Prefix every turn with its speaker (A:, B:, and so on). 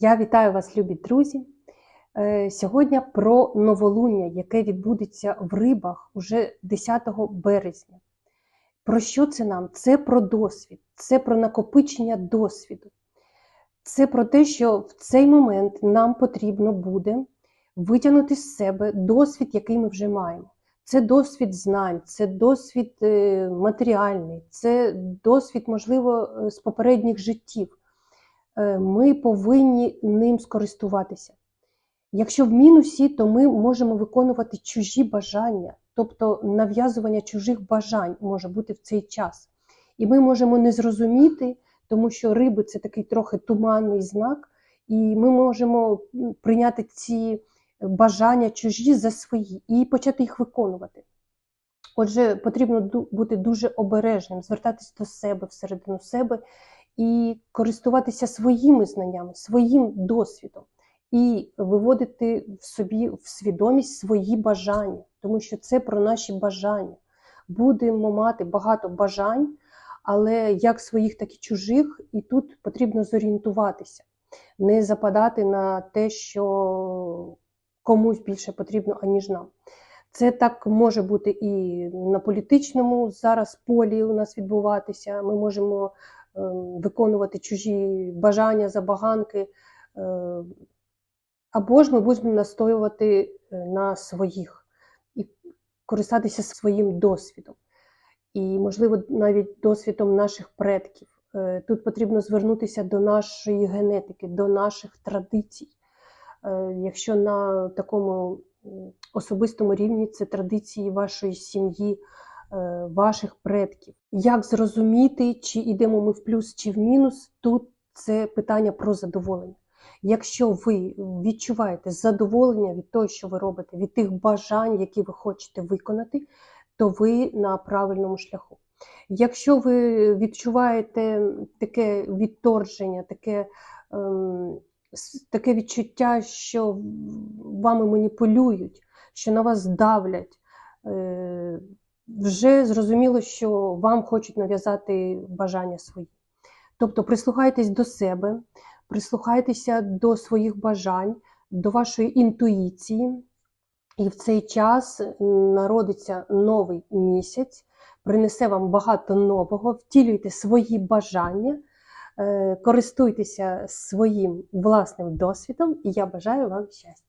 A: Я вітаю вас, любі друзі. Е, Сьогодні про новолуння, яке відбудеться в рибах уже 10 березня. Про що це нам? Це про досвід, це про накопичення досвіду. Це про те, що в цей момент нам потрібно буде витягнути з себе досвід, який ми вже маємо. Це досвід знань, це досвід е, матеріальний, це досвід, можливо, е, з попередніх життів. Е, Ми повинні ним скористуватися. Якщо в мінусі, то ми можемо виконувати чужі бажання, тобто нав'язування чужих бажань може бути в цей час. І ми можемо не зрозуміти, тому що риби це такий трохи туманний знак, і ми можемо прийняти ці бажання чужі за свої і почати їх виконувати. Отже, потрібно бути дуже обережним, звертатись до себе всередину себе і користуватися своїми знаннями, своїм досвідом, і виводити в собі в свідомість свої бажання, тому що це про наші бажання. Будемо мати багато бажань, але як своїх, так і чужих, і тут потрібно зорієнтуватися, не западати на те, що комусь більше потрібно, аніж нам. Це так може бути і на політичному зараз полі у нас відбуватися. Ми можемо виконувати чужі бажання, забаганки. Е, або ж ми будемо настоювати е, на своїх і користатися своїм досвідом. І, можливо, навіть досвідом наших предків. Е, Тут потрібно звернутися до нашої генетики, до наших традицій. Е, Якщо на такому особистому рівні це традиції вашої сім'ї, е, ваших предків. Як зрозуміти, чи йдемо ми в плюс, чи в мінус, тут це питання про задоволення. Якщо ви відчуваєте задоволення від того, що ви робите, від тих бажань, які ви хочете виконати, то ви на правильному шляху. Якщо ви відчуваєте таке відторження, таке, ем, таке відчуття, що вами маніпулюють, що на вас давлять, е, вже зрозуміло, що вам хочуть нав'язати бажання свої. Тобто прислухайтесь до себе, прислухайтеся до своїх бажань, до вашої інтуїції, і в цей час народиться новий місяць, принесе вам багато нового, втілюйте свої бажання, е, користуйтеся своїм власним досвідом, і я бажаю вам щастя.